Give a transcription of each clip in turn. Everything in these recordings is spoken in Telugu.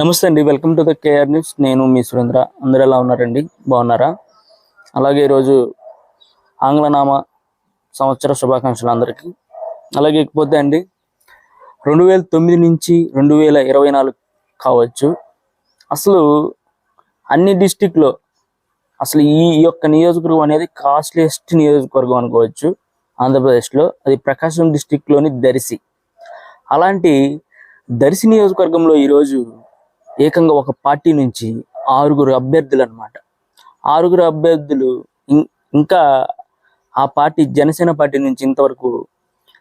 నమస్తే అండి welcome to the KR news. నేను మీ సురేంద్ర. అందరు ఎలా ఉన్నారండి? బాగున్నారా? అలాగే ఈరోజు ఆంగ్లనామ సంవత్సర శుభాకాంక్షలు అందరికీ. అలాగే ఇకపోతే అండి రెండు వేల తొమ్మిది నుంచి రెండు వేల ఇరవై నాలుగు కావచ్చు. అసలు అన్ని డిస్టిక్లో అసలు ఈ యొక్క నియోజకవర్గం అనేది కాస్ట్లీయెస్ట్ నియోజకవర్గం అనుకోవచ్చు. ఆంధ్రప్రదేశ్లో అది ప్రకాశం డిస్టిక్లోని దర్శి అలాంటి దర్శి నియోజకవర్గంలో ఈరోజు ఏకంగా ఒక పార్టీ నుంచి ఆరుగురు అభ్యర్థులు అనమాట ఆరుగురు అభ్యర్థులు ఇం- ఇంకా ఆ పార్టీ జనసేన పార్టీ నుంచి ఇంతవరకు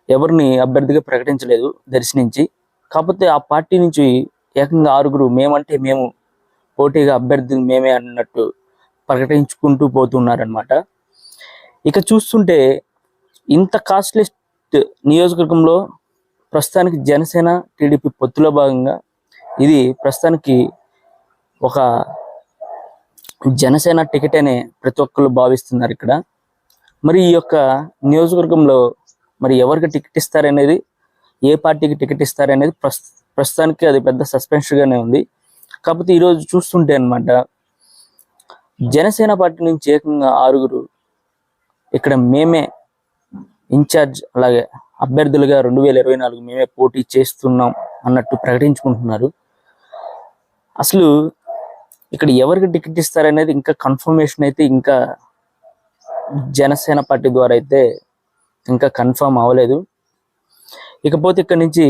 ఎవరిని అభ్యర్థిగా ప్రకటించలేదు దర్శనించి కాకపోతే ఆ పార్టీ నుంచి ఏకంగా ఆరుగురు మేమంటే మేము పోటీగా అభ్యర్థులు మేమే అన్నట్టు ప్రకటించుకుంటూ పోతున్నారనమాట ఇక చూస్తుంటే ఇంత కాస్ట్లెస్ట్ నియోజకవర్గంలో ప్రస్తుతానికి జనసేన టీడీపీ పొత్తులో భాగంగా ఇది ప్రస్తుతానికి ఒక జనసేన టికెట్ అనే ప్రతి ఒక్కరు భావిస్తున్నారు ఇక్కడ. మరి ఈ యొక్క నియోజకవర్గంలో మరి ఎవరికి టికెట్ ఇస్తారనేది ఏ పార్టీకి టికెట్ ఇస్తారనేది ప్రస్ ప్రస్తుతానికి అది పెద్ద సస్పెన్షన్గానే ఉంది. కాకపోతే ఈరోజు చూస్తుంటే అన్నమాట జనసేన పార్టీ నుంచి ఏకంగా ఆరుగురు ఇక్కడ మేమే ఇన్ఛార్జ్ అలాగే అభ్యర్థులుగా రెండు వేల ఇరవై నాలుగు మేమే పోటీ చేస్తున్నాం అన్నట్టు ప్రకటించుకుంటున్నారు. అసలు ఇక్కడ ఎవరికి టికెట్ ఇస్తారనేది ఇంకా కన్ఫర్మేషన్ అయితే ఇంకా జనసేన పార్టీ ద్వారా అయితే ఇంకా కన్ఫర్మ్ అవ్వలేదు. ఇకపోతే ఇక్కడ నుంచి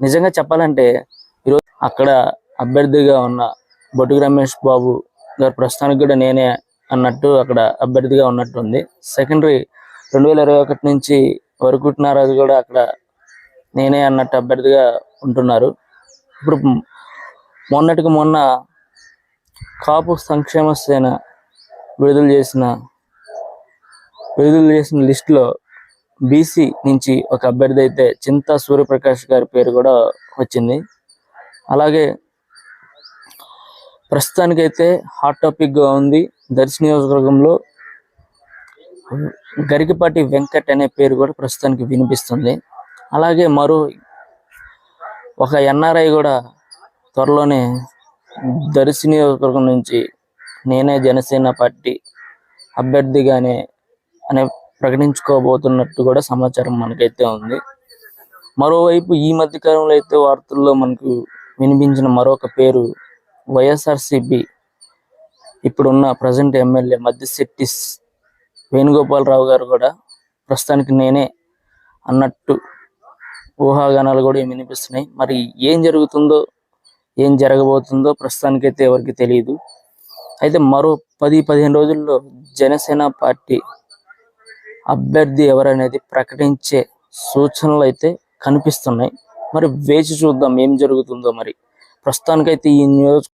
నిజంగా చెప్పాలంటే ఈరోజు అక్కడ అభ్యర్థిగా ఉన్న బొట్టుకు రమేష్ బాబు గారు ప్రస్తుతానికి కూడా నేనే అన్నట్టు అక్కడ అభ్యర్థిగా ఉన్నట్టు ఉంది. సెకండరీ రెండు వేల ఇరవై ఒకటి నుంచి వరకుట్నారాజు కూడా అక్కడ నేనే అన్నట్టు అభ్యర్థిగా ఉంటున్నారు. ఇప్పుడు మొన్నటికి మొన్న కాపు సంక్షేమ సేన విడుదల చేసిన విడుదల చేసిన లిస్టులో బీసీ నుంచి ఒక అభ్యర్థి అయితే చింతా సూర్యప్రకాష్ గారి పేరు కూడా వచ్చింది. అలాగే ప్రస్తుతానికైతే హాట్ టాపిక్గా ఉంది. దర్శి నియోజకవర్గంలో గరికపాటి వెంకట్ అనే పేరు కూడా ప్రస్తుతానికి వినిపిస్తుంది. అలాగే మరో ఒక ఎన్ఆర్ఐ కూడా త్వరలోనే దర్శి నియోజకవర్గం నుంచి నేనే జనసేన పార్టీ అభ్యర్థిగానే అనే ప్రకటించుకోబోతున్నట్టు కూడా సమాచారం మనకైతే ఉంది. మరోవైపు ఈ మధ్య కాలంలో అయితే వార్తల్లో మనకు వినిపించిన మరొక పేరు వైఎస్ఆర్సిపి. ఇప్పుడున్న ప్రజెంట్ ఎమ్మెల్యే మధ్యశెట్టి వేణుగోపాలరావు గారు కూడా ప్రస్తుతానికి నేనే అన్నట్టు ఊహాగానాలు కూడా వినిపిస్తున్నాయి. మరి ఏం జరుగుతుందో ఏం జరగబోతుందో ప్రస్తుతానికైతే ఎవరికి తెలియదు. అయితే మరో పది పదిహేను రోజుల్లో జనసేన పార్టీ అభ్యర్థి ఎవరనేది ప్రకటించే సూచనలు అయితే కనిపిస్తున్నాయి. మరి వేచి చూద్దాం ఏం జరుగుతుందో మరి. ప్రస్తుతానికైతే ఈ నియోజక